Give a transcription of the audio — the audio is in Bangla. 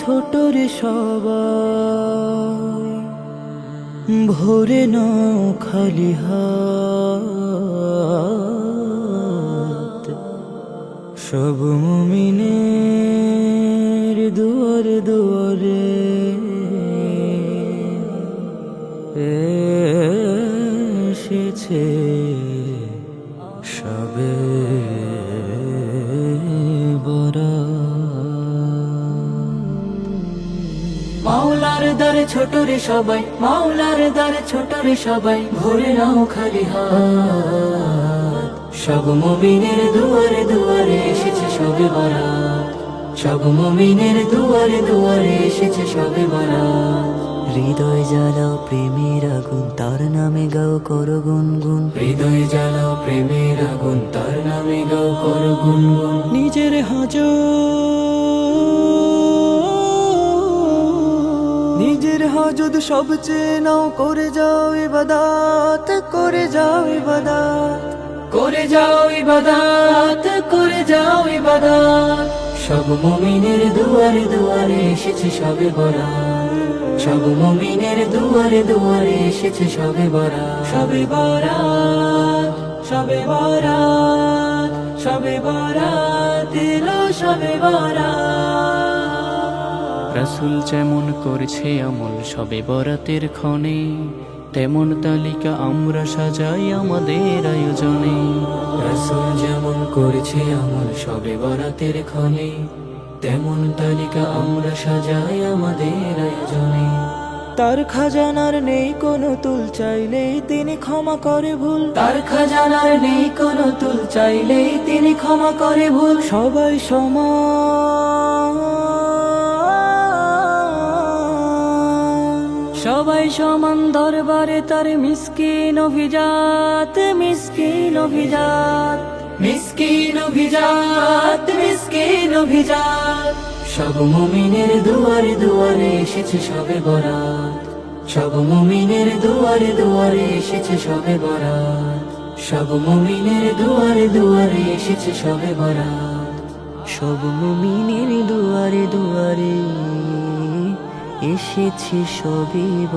ছোট রে সবাই ভোরে নাও খালি হাত। সব মুমিনের দুয়ারে দুয়ারে এসেছে দ্বারে ছোট রে সবাই মাওলার দ্বারে ছোট রে সবাই ভোরে নাও খালি হাত। সব মুমিনের দুয়ারে দুয়ারে এসেছে সবে বরাত। সব মুমিনের দুয়ারে দুয়ারে এসেছে সবে বরাত। হৃদয় জ্বালাও প্রেমের আগুন তার নামে গাও কর গুনগুন। হৃদয় জ্বালাও প্রেমের আগুন তার নামে গাও কর গুনগুন। নিজের হাজর নিজের হাজত সবচেয়ে নাও, করে যাও ইবাদাত, করে যাও ইবাদাত। করে যাও ইবাদাত, করে যাও ইবাদাত। সব মুমিনের দুয়ারে দুয়ারে এসেছে সবে বরাত। সব মুমিনের দুয়ারে দুয়ারে এসেছে সবে বরাত। সবে বরা সবে বরাত সবে বরাত এলো সবে বরাত। রাসুল যেমন করছে আমল সবে বরাতের ক্ষণে, তেমন তালিকা আমরা সাজাই আমাদের আয়োজনে। রাসুল যেমন করছে আমল সবে বরাতের ক্ষণে, তেমন তালিকা আমরা সাজাই আমাদের আয়োজনে। তার খাজানার নেই কোনো তুল চাইলেই তিনি ক্ষমা করে ভুল। তার খাজানার নেই কোনো তুল চাইলেই তিনি ক্ষমা করে ভুল। সবাই সমান। সবাই সমান দরবারে তার মিসকিন অভিজাত মিসকিন অভিজাত মিসকিন অভিজাত মিসকিন অভিজাত। সব মুমিনের দুয়ারে দুয়ারে এসেছে সবে বরাত। সব মুমিনের দুয়ারে দুয়ারে এসেছে সবে বরাত। সব মুমিনের দুয়ারে দুয়ারে এসেছে সবে বরাত। সব মুমিনের দুয়ারে দুয়ারে এসেছে সবিব